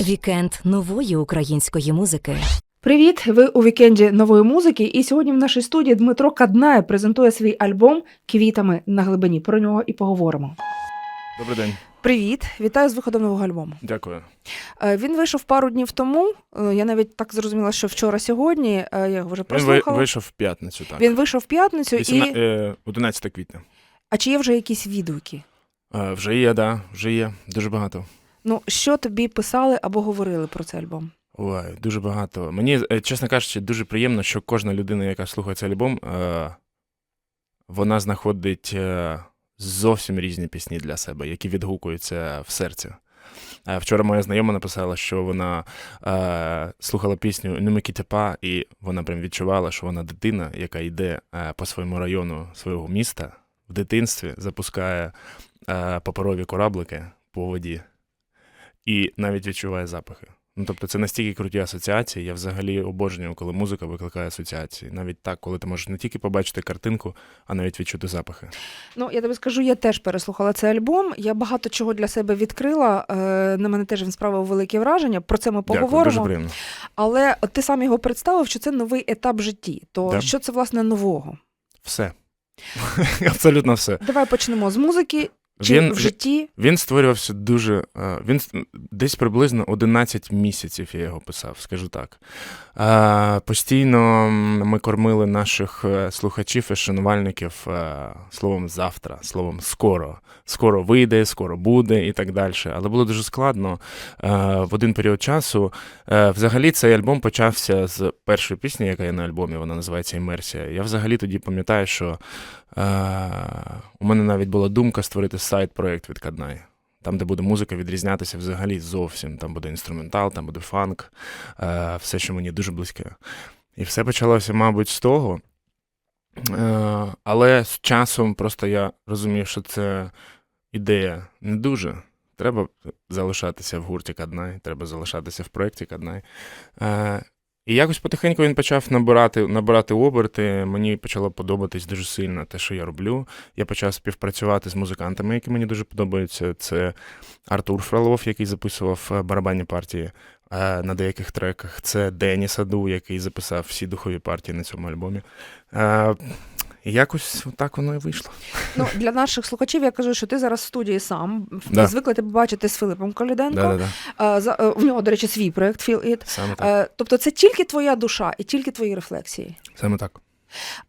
Вікенд нової української музики. Привіт! Ви у вікенді нової музики. І сьогодні в нашій студії Дмитро Каднає презентує свій альбом Квітами на глибині. Про нього і поговоримо. Добрий день, Привіт! Вітаю з виходом нового альбому. дякую. Е, Він вийшов пару днів тому. Е, Я навіть так зрозуміла, що вчора сьогодні. е, Я його вже Він вийшов в п'ятницю, так. Він вийшов в п'ятницю, Вісімна- і е, 11 квітня. а чи є вже якісь відгуки? Вже є, да, вже є. Дуже багато. Ну що тобі писали або говорили про цей альбом? Ой, дуже багато. Мені, е, чесно кажучи, дуже приємно, що кожна людина, яка слухає цей альбом, е, вона знаходить е, зовсім різні пісні для себе, які відгукуються в серці. Вчора моя знайома написала, що вона е, слухала пісню «Нумики тепа», і вона прям відчувала, що вона дитина, яка йде е, по своєму району свого міста в дитинстві, запускає е, паперові кораблики по воді і навіть відчуває запахи. Ну, тобто це настільки круті асоціації. Я взагалі обожнюю, коли музика викликає асоціації. Навіть так, коли ти можеш не тільки побачити картинку, а навіть відчути запахи. Ну, я тобі скажу, я теж переслухала цей альбом. Я багато чого для себе відкрила. Е, На мене теж він справив велике враження. Про це ми Дякую, поговоримо. дуже приємно. Але от ти сам його представив, що це новий етап в житті. То Да. що це власне нового? Все. Абсолютно все. Давай почнемо з музики. Чи Він, в житті? він створювався дуже. е, Він десь приблизно 11 місяців я його писав, скажу так. Е, Постійно ми кормили наших е, слухачів і шанувальників словом завтра, словом скоро. Скоро вийде, скоро буде і так далі. Але було дуже складно в один період часу. Взагалі цей альбом почався з першої пісні, яка є на альбомі, вона називається Імерсія. Я взагалі тоді пам'ятаю, що у мене навіть була думка створити сайт-проект від Каднай. Там, де буде музика відрізнятися взагалі зовсім. Там буде інструментал, там буде фанк, е, все, що мені дуже близьке. І все почалося, мабуть, з того. Е, але з часом просто я розумів, що це ідея не дуже. Треба залишатися в гурті Каднай, треба залишатися в проєкті Каднай. Е, і якось потихеньку він почав набирати, набирати оберти. Мені почало подобатись дуже сильно те, що я роблю. Я почав співпрацювати з музикантами, які мені дуже подобаються. Це Артур Фролов, який записував е, барабанні партії е, на деяких треках. Це Дені Саду, який записав всі духові партії на цьому альбомі. І якось так воно і вийшло. Ну, для наших слухачів я кажу, що ти зараз в студії сам. Да. Звикли тебе бачити з Филипом Коліденко. Да-да-да. Е, за- е, В нього, до речі, свій проект Feel It. Саме так. Е, Тобто це тільки твоя душа і тільки твої рефлексії. Саме так.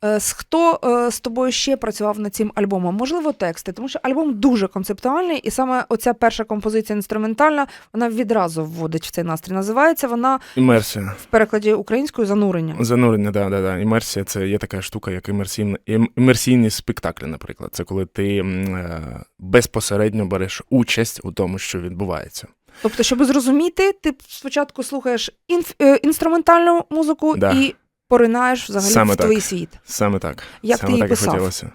Е, хто е, з тобою ще працював над цим альбомом? Можливо, тексти, тому що альбом дуже концептуальний, і саме оця перша композиція інструментальна, вона відразу вводить в цей настрій. Називається вона Імерсія. в перекладі українською занурення. Занурення, да, да, да. Імерсія це є така штука, як імерсійні, ім- імерсійні спектаклі, наприклад. Це коли ти е, безпосередньо береш участь у тому, що відбувається. Тобто, щоб зрозуміти, ти спочатку слухаєш інф, інструментальну музику Да. і поринаєш взагалі Саме в так. твій світ. Саме так. Як Саме ти так і писав? хотілося.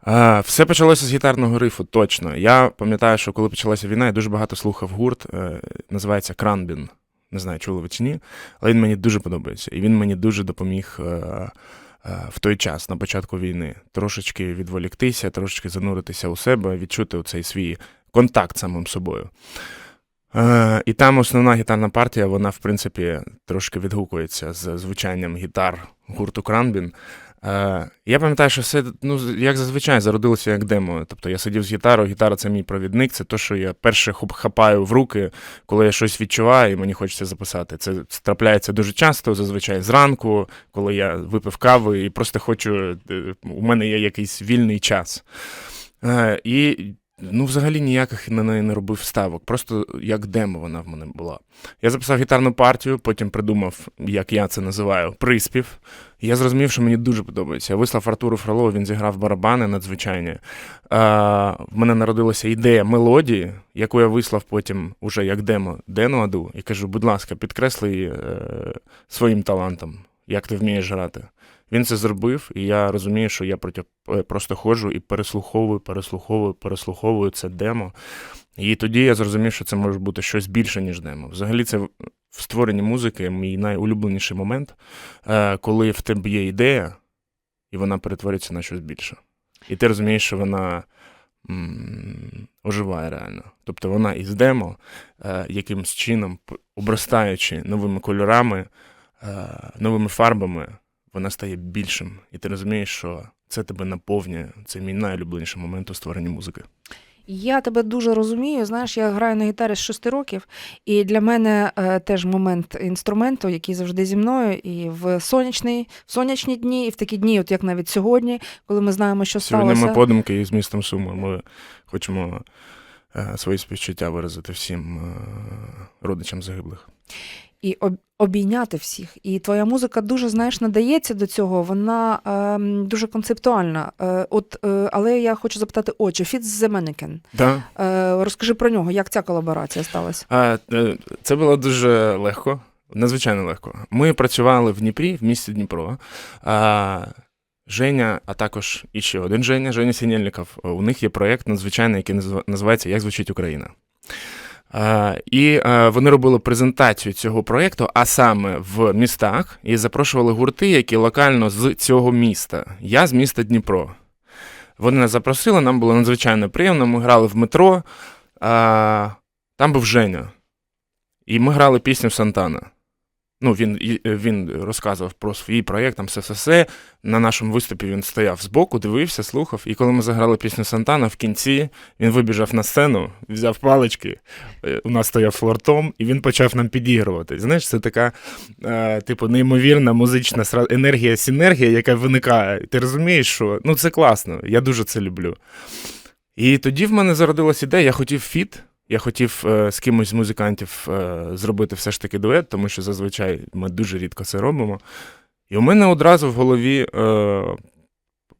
А, все почалося з гітарного рифу, точно. Я пам'ятаю, що коли почалася війна, я дуже багато слухав гурт, е, називається Кранбін. Не знаю, чули ви чи ні, але він мені дуже подобається. І він мені дуже допоміг е, е, в той час, на початку війни, трошечки відволіктися, трошечки зануритися у себе, відчути цей свій контакт самим собою. Е, і там основна гітарна партія, вона, в принципі, трошки відгукується з звучанням гітар гурту Кранбін. Е, я пам'ятаю, що все, ну, як зазвичай, зародилося як демо. Тобто я сидів з гітарою, гітара це мій провідник, це те, що я перше хапаю в руки, коли я щось відчуваю і мені хочеться записати. Це трапляється дуже часто, зазвичай зранку, коли я випив кави і просто хочу, е, у мене є якийсь вільний час. Е, і ну, взагалі ніяких на неї не робив ставок. Просто як демо вона в мене була. Я записав гітарну партію, потім придумав, як я це називаю, приспів. Я зрозумів, що мені дуже подобається. Я вислав Артуру Фролову, він зіграв барабани надзвичайні. А, в мене народилася ідея мелодії, яку я вислав потім уже як демо Дену Аду, і кажу, будь ласка, підкресли е, своїм талантом, як ти вмієш грати. Він це зробив, і я розумію, що я проти, е, просто ходжу і переслуховую, переслуховую, переслуховую це демо. І тоді я зрозумів, що це може бути щось більше, ніж демо. Взагалі, це в створенні музики мій найулюбленіший момент, е, коли в тебе є ідея, і вона перетворюється на щось більше. І ти розумієш, що вона оживає реально. Тобто вона із демо е, якимсь чином, обростаючи новими кольорами, е, новими фарбами, вона стає більшим. І ти розумієш, що це тебе наповнює. Це мій найулюбленіший момент у створенні музики. Я тебе дуже розумію. Знаєш, я граю на гітарі з 6 років, і для мене е, теж момент інструменту, який завжди зі мною, і в сонячний, в сонячні дні, і в такі дні, от як навіть сьогодні, коли ми знаємо, що Сьогодні сталося. ми подумки із містом Суми. Ми хочемо е, свої співчуття виразити всім е, родичам загиблих. І обійняти всіх. І твоя музика дуже знаєш надається до цього. Вона ем, дуже концептуальна. Е, от, е, але я хочу запитати, Фіт The Mannequin. Да. Е, розкажи про нього, як ця колаборація сталася? А, е, це було дуже легко, надзвичайно легко. Ми працювали в Дніпрі, в місті Дніпро. А, Женя, а також іще один Женя, Женя Сінєльников. У них є проєкт надзвичайний, який називається Як звучить Україна. А, і вони робили презентацію цього проєкту, а саме в містах, і запрошували гурти, які локально з цього міста. Я з міста Дніпро. Вони нас запросили, нам було надзвичайно приємно. Ми грали в метро. А, там був Женя. І ми грали пісню Сантана. Ну, він, він розказував про свій проєкт, там все-все-все. На нашому виступі він стояв збоку, дивився, слухав. І коли ми заграли пісню Сантана, в кінці він вибіжав на сцену, взяв палички, е, у нас стояв флортом, і він почав нам підігрувати. Знаєш, це така, е, типу, неймовірна музична енергія, синергія, яка виникає. Ти розумієш, що ну це класно, я дуже це люблю. І тоді в мене зародилась ідея, я хотів фіт. Я хотів е, з кимось з музикантів е, зробити все ж таки дует, тому що зазвичай ми дуже рідко це робимо. І у мене одразу в голові е,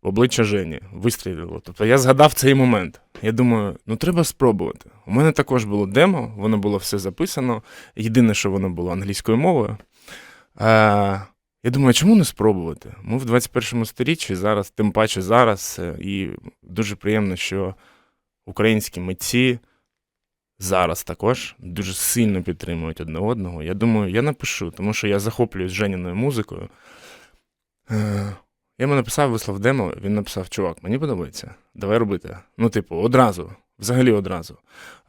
обличчя Жені вистрілило. Тобто я згадав цей момент. Я думаю, ну треба спробувати. У мене також було демо, воно було все записано. Єдине, що воно було англійською мовою. Е, я думаю, чому не спробувати? Ми в 21 сторіччі зараз, тим паче зараз, е, і дуже приємно, що українські митці зараз також дуже сильно підтримують одне одного. Я думаю, я напишу, тому що я захоплююсь Женіною музикою. Е, Я йому написав, вислав демо, він написав: чувак, мені подобається, давай робити. Ну, типу, одразу, взагалі одразу.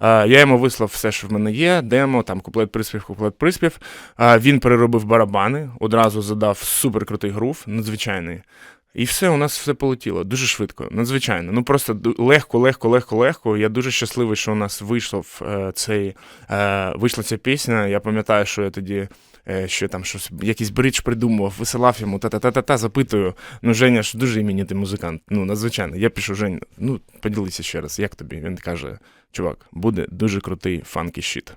Я йому вислав все, що в мене є, демо, там куплет приспів, куплет приспів. Він переробив барабани, одразу задав суперкрутий грув, надзвичайний. І все, у нас все полетіло дуже швидко, надзвичайно. Ну просто легко, легко, легко, легко. Я дуже щасливий, що у нас вийшов е, цей, е, вийшла ця пісня. Я пам'ятаю, що я тоді е, що там щось, якийсь бридж придумував, висилав йому та-та-та-та-та, запитую. Ну, Женя ж дуже іменитий музикант. Ну, надзвичайно. Я пишу, Жень, ну поділися ще раз, як тобі? Він каже: чувак, буде дуже крутий фанкі щит.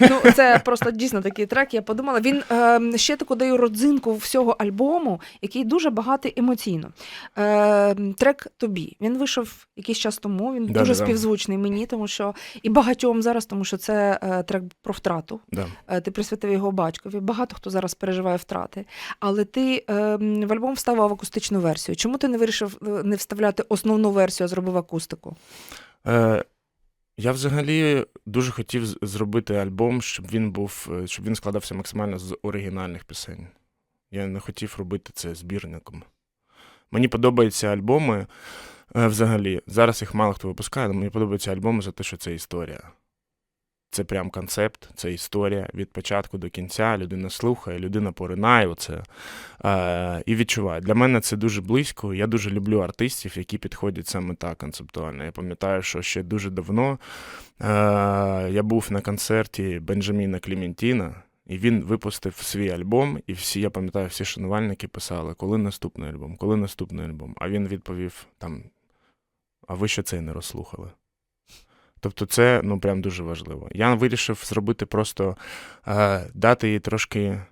Ну, це просто дійсно такий трек. Я подумала. Він е, ще таку даю родзинку всього альбому, який дуже багатий емоційно. Е, трек тобі. Він вийшов якийсь час тому. Він Да, дуже да, да. співзвучний мені, тому що і багатьом зараз, тому що це е, трек про втрату. Да. Е, ти присвятив його батькові. Багато хто зараз переживає втрати. Але ти е, в альбом вставив акустичну версію. Чому ти не вирішив е, не вставляти основну версію, а зробив акустику? Е, я взагалі дуже хотів зробити альбом, щоб він був, е, щоб він складався максимально з оригінальних пісень. Я не хотів робити це збірником. Мені подобаються альбоми е, взагалі. Зараз їх мало хто випускає, але мені подобаються альбоми за те, що це історія. Це прям концепт, це історія від початку до кінця. Людина слухає, людина поринає у це е, і відчуває. Для мене це дуже близько. Я дуже люблю артистів, які підходять саме так концептуально. Я пам'ятаю, що ще дуже давно е, я був на концерті Бенджаміна Кліментіна, і він випустив свій альбом, і всі, я пам'ятаю, всі шанувальники писали, коли наступний альбом, коли наступний альбом. А він відповів там: А ви ще цей не розслухали. Тобто це ну прям дуже важливо. Я вирішив зробити просто е, дати їй трошки,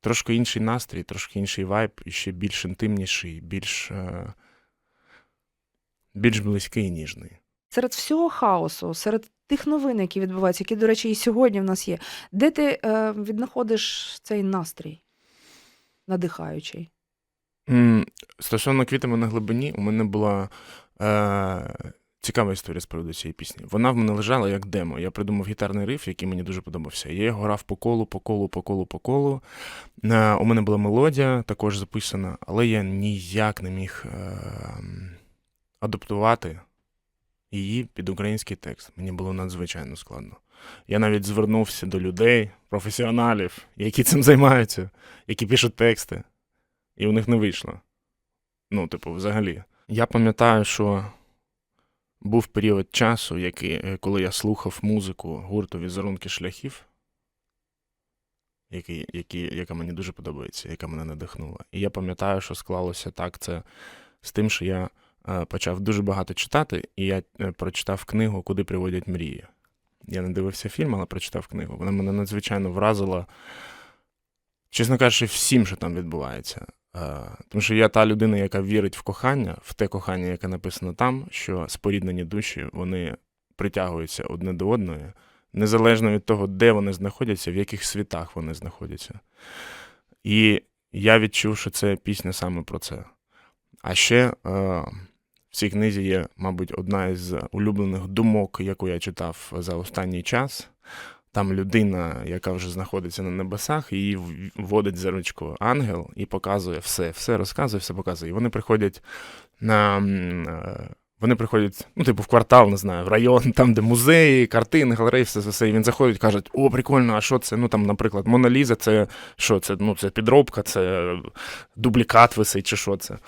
трошки інший настрій, трошки інший вайб, і ще більш інтимніший, більш, е, більш близький і ніжний. серед всього хаосу, серед тих новин, які відбуваються, які, до речі, і сьогодні в нас є, де ти е, віднаходиш цей настрій надихаючий? Стосовно квітами на глибині, у мене була е, цікава історія з приводу цієї пісні. Вона в мене лежала як демо. Я придумав гітарний риф, який мені дуже подобався. Я його грав по колу, по колу, по колу, по колу. Е, у мене була мелодія, також записана, але я ніяк не міг. Е, адаптувати її під український текст. Мені було надзвичайно складно. Я навіть звернувся до людей, професіоналів, які цим займаються, які пишуть тексти, і у них не вийшло. Ну, типу, взагалі. Я пам'ятаю, що був період часу, який, е, коли я слухав музику гурту візерунки шляхів, який, який, яка мені дуже подобається, яка мене надихнула. І я пам'ятаю, що склалося так це з тим, що я е, почав дуже багато читати, і я е, прочитав книгу Куди приводять мрії. Я не дивився фільм, але прочитав книгу. Вона мене надзвичайно вразила, чесно кажучи, всім, що там відбувається. Е, Тому що я та людина, яка вірить в кохання, в те кохання, яке написано там, що споріднені душі вони притягуються одне до одної, незалежно від того, де вони знаходяться, в яких світах вони знаходяться. І я відчув, що це пісня саме про це. А ще е, в цій книзі є, мабуть, одна із улюблених думок, яку я читав за останній час. Там людина, яка вже знаходиться на небесах, її вводить за ручку ангел і показує все, все розказує, все показує. І вони приходять на. е, Вони приходять, ну, типу, в квартал, не знаю, в район, там, де музеї, картини, галереї, все, все. І він заходить, кажуть, о, прикольно, а що це? Ну там, наприклад, Мона Ліза, це що? Це ну, це підробка, це дублікат висить, чи що це?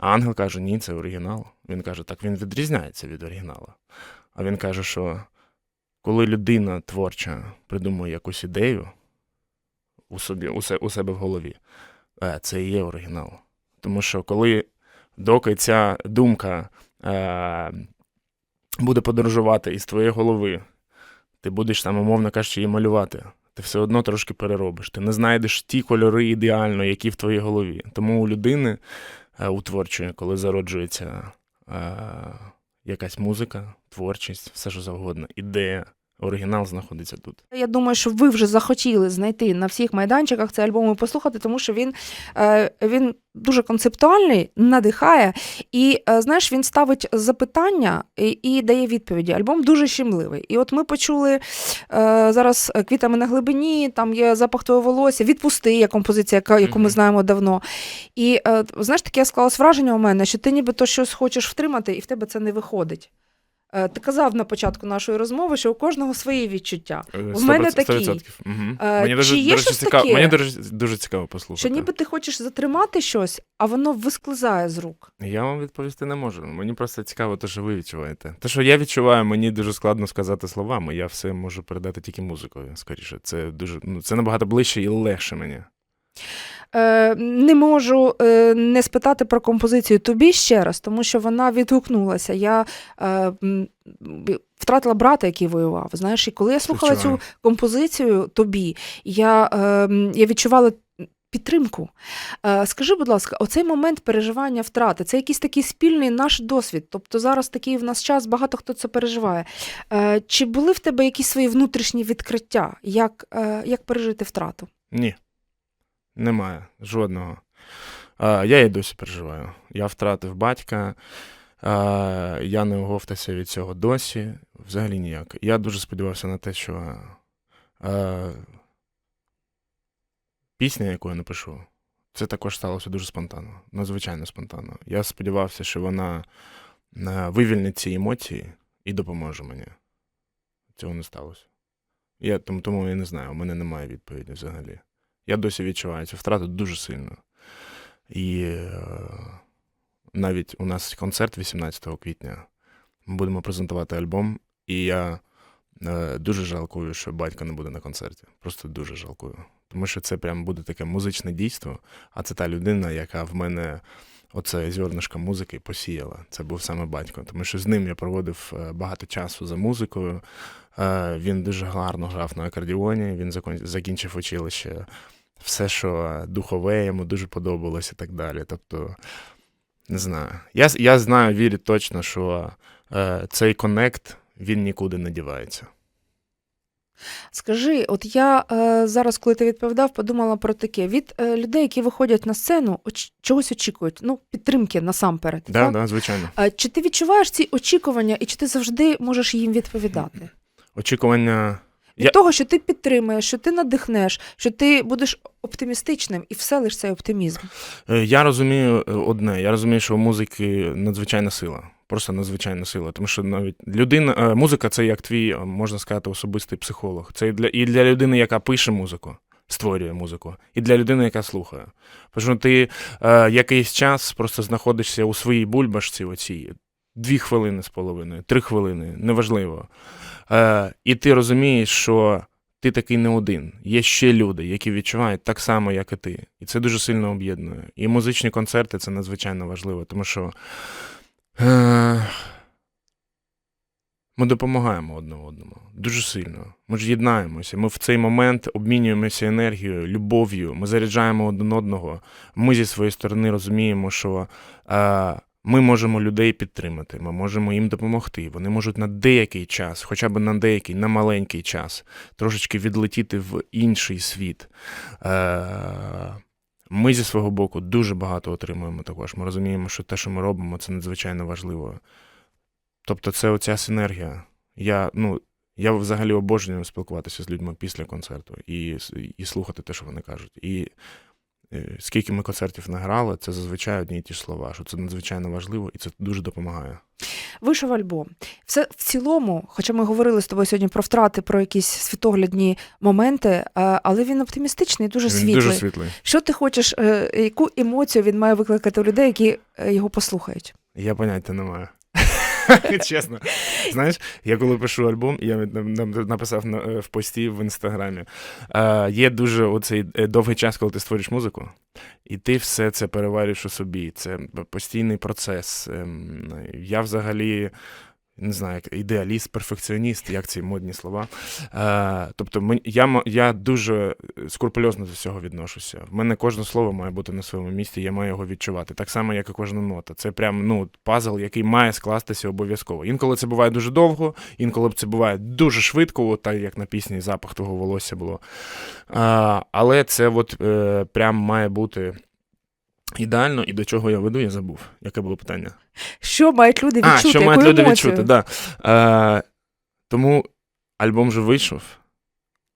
А ангел каже, ні, це оригінал. Він каже, так він відрізняється від оригіналу. А він каже, що коли людина творча придумує якусь ідею у, собі, у, се- у себе в голові, е, це і є оригінал. Тому що коли доки ця думка е, буде подорожувати із твоєї голови, ти будеш там, умовно кажучи, її малювати. Ти все одно трошки переробиш. Ти не знайдеш ті кольори ідеально, які в твоїй голові. Тому у людини е, у творчої, коли зароджується е, якась музика, творчість, все що завгодно, ідея, оригінал знаходиться тут. Я думаю, що ви вже захотіли знайти на всіх майданчиках цей альбом і послухати, тому що він, е, він дуже концептуальний, надихає, і е, знаєш, він ставить запитання і, і дає відповіді. Альбом дуже щемливий. І от ми почули е, зараз квітами на глибині, там є запах твого волосся, відпусти, є композиція, яку ми знаємо давно. І знаєш, таке склалось враження у мене, що ти нібито щось хочеш втримати, і в тебе це не виходить. Е, Ти казав на початку нашої розмови, що у кожного свої відчуття. У мене такий. Угу. Е, Мені дуже, чи є речі, щось цікаво, таке? мені дуже, дуже цікаво послухати. Що ніби ти хочеш затримати щось, а воно висклизає з рук. Я вам відповісти не можу. Мені просто цікаво, те, що ви відчуваєте. Те, що я відчуваю, мені дуже складно сказати словами. Я все можу передати тільки музикою, скоріше. Це дуже ну, це набагато ближче і легше мені. Е, не можу е, не спитати про композицію тобі ще раз, тому що вона відгукнулася. Я е, втратила брата, який воював. Знаєш, і коли я слухала цю композицію тобі, я, е, я відчувала. Підтримку. Скажи, будь ласка, оцей момент переживання втрати це якийсь такий спільний наш досвід. Тобто зараз такий в нас час, багато хто це переживає. Чи були в тебе якісь свої внутрішні відкриття, як, як пережити втрату? Ні. Немає жодного. Я і досі переживаю. Я втратив батька, я не оговтався від цього досі. Взагалі ніяк. Я дуже сподівався на те, що пісня, яку я напишу, це також сталося дуже спонтанно, надзвичайно спонтанно. Я сподівався, що вона вивільнить ці емоції і допоможе мені. Цього не сталося. Я, тому, тому я не знаю, у мене немає відповіді взагалі. Я досі відчуваю цю втрату дуже сильно. І е, навіть у нас концерт 18 квітня. Ми будемо презентувати альбом, і я е, дуже жалкую, що батько не буде на концерті. Просто дуже жалкую. Тому що це прям буде таке музичне дійство, а це та людина, яка в мене оце зернишко музики посіяла. Це був саме батько. Тому що з ним я проводив е, багато часу за музикою. Він дуже гарно грав на акордіоні, він закінчив училище. Все, що духове, йому дуже подобалось і так далі. Тобто, не знаю. Я, я знаю, вірю точно, що е, цей коннект він нікуди не дівається. Скажи, от я е, зараз, коли ти відповідав, подумала про таке: від е, людей, які виходять на сцену, оч- чогось очікують, ну, підтримки насамперед. Да, так? да, звичайно. Е, Чи ти відчуваєш ці очікування, і чи ти завжди можеш їм відповідати? Очікування Від Я- того, що ти підтримаєш, що ти надихнеш, що ти будеш оптимістичним і вселиш цей оптимізм. Е, Я розумію е, одне. Я розумію, що у музики надзвичайна сила. Просто надзвичайна сила. Тому що навіть людина, е, музика це як твій, можна сказати, особистий психолог. Це і для, і для людини, яка пише музику, створює музику, і для людини, яка слухає. Тому що ти е, якийсь час просто знаходишся у своїй бульбашці, оцій, дві хвилини з половиною, три хвилини, неважливо. Е, і ти розумієш, що ти такий не один. Є ще люди, які відчувають так само, як і ти. І це дуже сильно об'єднує. І музичні концерти це надзвичайно важливо, тому що е, ми допомагаємо одне одному дуже сильно. Ми ж єднаємося. Ми в цей момент обмінюємося енергією, любов'ю, ми заряджаємо один одного. Ми зі своєї сторони розуміємо, що. Е, ми можемо людей підтримати, ми можемо їм допомогти. Вони можуть на деякий час, хоча б на деякий, на маленький час, трошечки відлетіти в інший світ. Е, Ми зі свого боку дуже багато отримуємо також. Ми розуміємо, що те, що ми робимо, це надзвичайно важливо. Тобто, це оця синергія. Я, ну, я взагалі обожнюю спілкуватися з людьми після концерту і, і слухати те, що вони кажуть. І скільки ми концертів награли, це зазвичай одні і ті ж слова, що це надзвичайно важливо і це дуже допомагає. Вийшов альбом. Все в цілому, хоча ми говорили з тобою сьогодні про втрати, про якісь світоглядні моменти, е, але він оптимістичний, дуже Він світлий. дуже світлий. Що ти хочеш, е, яку емоцію він має викликати у людей, які е, його послухають? Я поняття не маю. Чесно. Знаєш, я коли пишу альбом, я написав е, в пості в інстаграмі. Е, є дуже оцей е, довгий час, коли ти створюєш музику, і ти все це переварюєш у собі. Це постійний процес. Ем, Я взагалі. Не знаю, як ідеаліст, перфекціоніст, як ці модні слова. Е, тобто, я, я дуже скрупульозно до цього відношуся. В мене кожне слово має бути на своєму місці, я маю його відчувати. Так само, як і кожна нота. Це прям ну, пазл, який має скластися обов'язково. Інколи це буває дуже довго, інколи це буває дуже швидко, от так як на пісні запах твого волосся було. А, але це от е, прям має бути ідеально, і до чого я веду, я забув. Яке було питання? Що мають люди відчути? А, що яку мають люди емоцію? відчути, да. Е, тому альбом вже вийшов,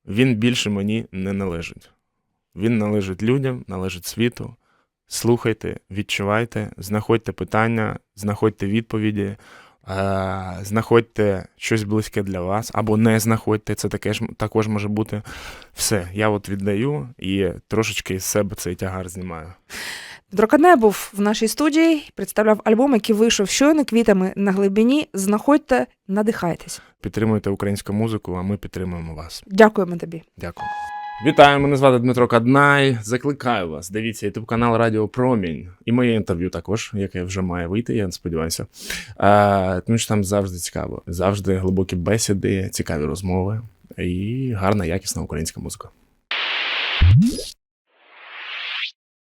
він більше мені не належить. Він належить людям, належить світу. Слухайте, відчувайте, знаходьте питання, знаходьте відповіді, е, знаходьте щось близьке для вас, або не знаходьте, це таке ж, також може бути. Все, я от віддаю і трошечки з себе цей тягар знімаю. Дмитро був в нашій студії, представляв альбом, який вийшов щойно квітами на глибині. Знаходьте, надихайтесь. Підтримуйте українську музику, а ми підтримуємо вас. Дякуємо тобі. Дякую. Вітаю, мене звати Дмитро Каднай. Закликаю вас. Дивіться ютуб канал Радіо Промінь. І моє інтерв'ю також, яке вже має вийти, я сподіваюся. А, тому що там завжди цікаво. Завжди глибокі бесіди, цікаві розмови і гарна, якісна українська музика.